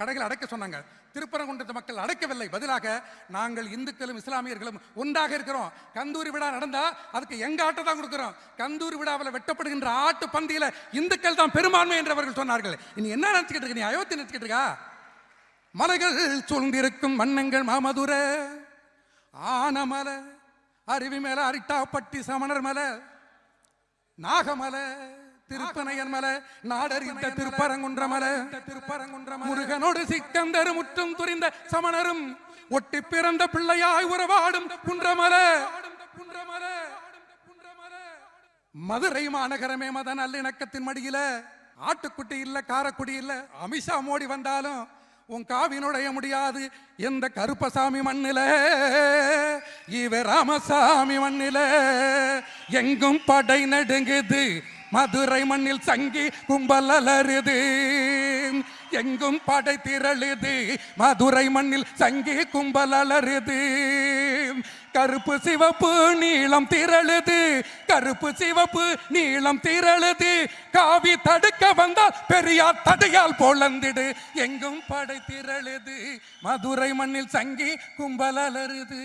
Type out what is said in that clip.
கடைகள் அடைக்க சொன்னாங்க. திருப்பரங்குன்றத்து மக்கள் அடைக்கவில்லை. பதிலாக நாங்கள் இந்துக்களும் இஸ்லாமியர்களும் ஒன்றாக இருக்கிறோம். கந்தூரி விழா நடந்தா அதுக்கு எங்க ஆட்டை தான் கொடுக்கிறோம். கந்தூரி விழாவில் வெட்டப்படுகின்ற ஆட்டு பந்தியில இந்துக்கள் தான் பெரும்பான்மை என்று அவர்கள் சொன்னார்கள். இனி என்ன நினைச்சுக்கிட்டு இருக்க? நீ அயோத்தி நினைச்சுக்கிட்டு இருக்கா? மலைகள் சூழ்ந்திருக்கும் மன்னங்கள் மாமதுர ஆனமலை அருவி மேல அரிட்டாப்பட்டி சமணர் மலை நாகமலை திருப்பனையன் மலை நாடறிந்த திருப்பரங்குன்ற மலை திருப்பரங்குன்ற முருகனோடு சிக்கந்தர் முற்றும் துரிந்த சமணரும் ஒட்டி பிறந்த பிள்ளையாய் உறவாடும் குன்றமலை. குன்றமலை மதுரை மாநகரமே மத நல்லிணக்கத்தின் மடியில ஆட்டுக்குட்டி இல்ல காரக்குடி இல்ல அமித்ஷா மோடி வந்தாலும் உன் காவி நுழைய முடியாது எந்த கருப்பசாமி மண்ணில. இவ ராமசாமி மண்ணில எங்கும் படை நடுங்குது மதுரை மண்ணில் சங்கி கும்பல் அலருது எங்கும் படை திரளுது. மதுரை மண்ணில் சங்கி கும்பல் அலருது கருப்பு சிவப்பு நீளம் திரளுது. கருப்பு சிவப்பு நீளம் திரளுது. காவி தடுக்க வந்தால் பெரியார் தடையால் போலந்திடு எங்கும் படை திரளுது. மதுரை மண்ணில் சங்கி கும்பல் அலருது